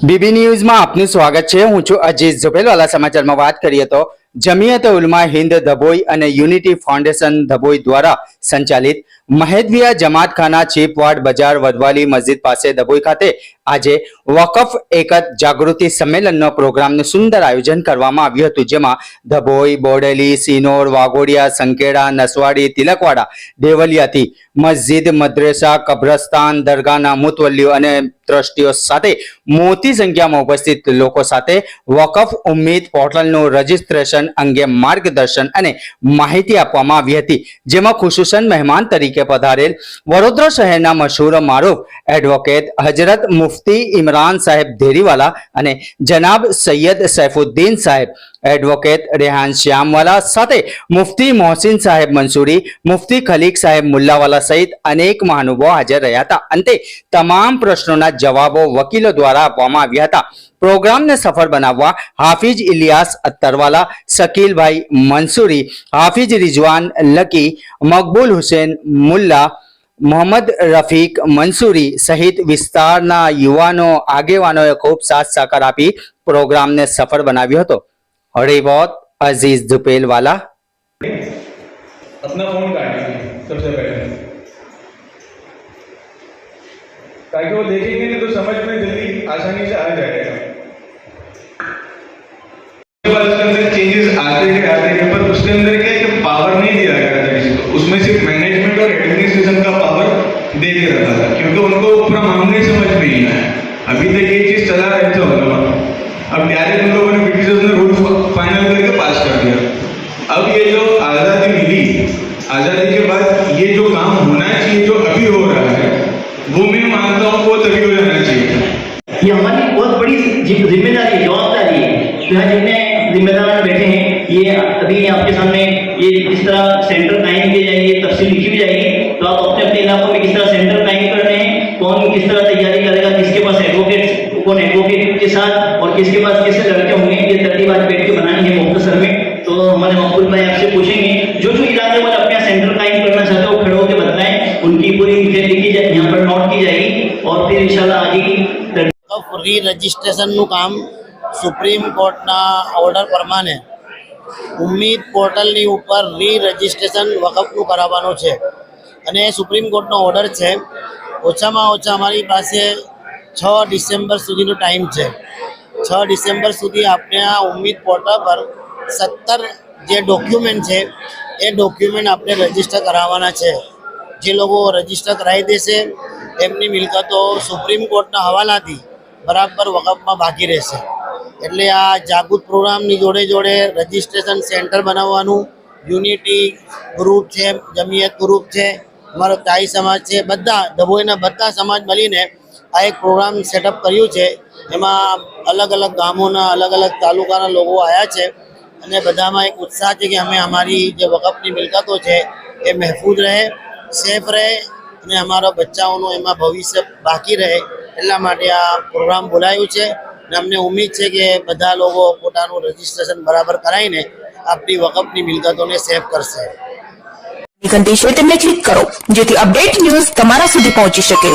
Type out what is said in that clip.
BB ન્યૂઝમાં આપનું સ્વાગત છે. હું છું અજીત ઝુબેલવાલા સમાચારમાં વાત કરીએ તો જમિયત ઉલમા હિન્દ ધબોઈ અને યુનિટી ફાઉન્ડેશન ધબોઈ દ્વારા સંચાલિત મહેદવિયા જમાતખાના ચીપ વાડ બજાર વદવાલી મસ્જિદ પાસે દબોઈ ખાતે આજે વકફ એકત જાગૃતિ સંમેલનનો પ્રોગ્રામનું સુંદર આયોજન કરવામાં આવ્યું હતું, જેમાં ધબોઈ બોડેલી, સિનોર, વાઘોડિયા, સંકેડા, નસવાડી, તિલકવાડા, દેવલિયાથી મસ્જિદ, મદ્રેસા, કબ્રસ્તાન, દરગાહના મુતવલ્લીઓ અને ટ્રસ્ટીઓ સાથે મોટી સંખ્યામાં ઉપસ્થિત લોકો સાથે વકફ ઉમ્મીદ પોર્ટલનું રજીસ્ટ્રેશન અંગે માર્ગદર્શન અને માહિતી આપવામાં આવી હતી, જેમાં ખુશુસન મહેમાન તરીકે પધારેલ વડોદરા શહેરના મશહૂર મારૂફ એડવોકેટ હજરત મુફતી ઇમરાન સાહેબ ધેરીવાલા અને જનાબ સૈયદ સૈફુદ્દીન સાહેબ એડવોકેટ રેહાન શ્યામવાલા સાથે મુફતી મોહસિન સાહેબ મંસૂરી, મુફતી ખલીક સાહેબ મુલ્લાવાલા સહિત અનેક મહાનુભાવો હાજર રહ્યા હતા. અંતે તમામ પ્રશ્નોના જવાબો વકીલો દ્વારા આપવામાં આવ્યા હતા. પ્રોગ્રામને સફળ બનાવવા હાફિજ ઇલિયાસ અત્તરવાલા, શકીલભાઈ મંસૂરી હાફિજ રિઝવાન લકી, મકબૂલ હુસેન મુલ્લા, મોહમ્મદ રફીક મંસૂરી સહિત વિસ્તારના યુવાનો આગેવાનોએ ખૂબ સાથ સહકાર આપી પ્રોગ્રામને સફળ બનાવ્યો હતો. और ये बहुत अज़ीज़ दुपेल वाला। अपना फ़ोन काटेंगे सबसे पहले। ताकि वो देखेंगे तो समझ में जल्दी आसानी से आ जाएगा। चेंजेस आते हैं आते हैं, पर उसके अंदर क्या कि पावर नहीं दिया गया था किसी को। उसमें सिर्फ़ मैनेजमेंट और एडमिनिस्ट्रेशन का पावर दे के रखा था, क्योंकि उनको पूरा मामले समझ नहीं आया। अभी तक ये चीज़ चला रहे थे हम लोग अब डायरेक्ट उन लोगों ने ब्रिटिशर्स ने रूल फाइनल करके पास कर दिया। अब ये जो आज़ादी मिली, आज़ादी के बाद ये जो काम होना चाहिए, जो अभी हो रहा है, वो मैं मानता हूँ वो तभी हो जाना चाहिए। ये हमारी बहुत बड़ी ज़िम्मेदारी है, जवाबदारी है। तो यहाँ जितने जिम्मेदार बैठे हैं, ये अभी आपके सामने ये किस तरह सेंटर कायम किए जाएँगे तफसील लिखी भी जाएगी तो आप अपने अपने इलाकों में किस तरह सेंटर कायम कर रहे हैं, कौन किस तरह किसके पास किससे लड़के होंगे ये तरतीब आज बैठ के बनानी है मुख्तसर में तो हमारे मकबूल भाई आपसे पूछेंगे जो जो इलाके वाले अपने यहाँ सेंटर कायम करना चाहते हो वो खड़े होकर बताएं उनकी पूरी डिटेल लिखी जाए यहाँ पर नोट की जाएगी और फिर इंशाल्लाह आगे की तरतीब વકફ રી રજિસ્ટ્રેશનનું કામ સુપ્રીમ કોર્ટના ઓર્ડર પ્રમાણે ઉમ્મીદ પોર્ટલની ઉપર રી રજિસ્ટ્રેશન વકફનું કરાવવાનું છે અને એ સુપ્રીમ કોર્ટનો ઓર્ડર છે ઓછામાં ઓછા અમારી પાસે છ ડિસેમ્બર સુધીનો ટાઈમ છે છ ડિસેમ્બર સુધી આપણે આ ઉમ્મીદ પોર્ટલ પર સત્તર જે ડોક્યુમેન્ટ છે, એ ડોક્યુમેન્ટ આપણે રજિસ્ટર કરાવવાના છે. જે લોકો રજિસ્ટર કરાવી દેશે, એમની મિલકતો સુપ્રીમ કોર્ટના હવાલાથી બરાબર વકફમાં બાકી રહેશે. એટલે આ જાગૃત પ્રોગ્રામની જોડે જોડે રજિસ્ટ્રેશન સેન્ટર બનાવવાનું યુનિટી ગ્રુપ છે, જમિયત ગ્રુપ છે અમારો તાઈ સમાજ છે, બધા, ડભોઈના બધા સમાજ મળીને આ એક પ્રોગ્રામ સેટઅપ કર્યું છે. એમાં અલગ અલગ ગામોના, અલગ અલગ તાલુકાના લોકો આવ્યા છે અને બધામાં એક ઉત્સાહ છે કે અમે અમારી જે વકફની મિલકતો છે એ મહેફૂજ રહે, સેફ રહે અને અમારા બચ્ચાઓનું એમાં ભવિષ્ય બાકી રહે એટલા માટે આ પ્રોગ્રામ બોલાયું છે. અને અમને ઉમ્મીદ છે કે બધા લોકો પોતાનું રજીસ્ટ્રેશન બરાબર કરાવીને આપણી વકફની મિલકતોને સેફ કરશે. ઘંટી છે તેમને ક્લિક કરો, જેથી અપડેટ ન્યૂઝ તમારા સુધી પહોંચી શકે.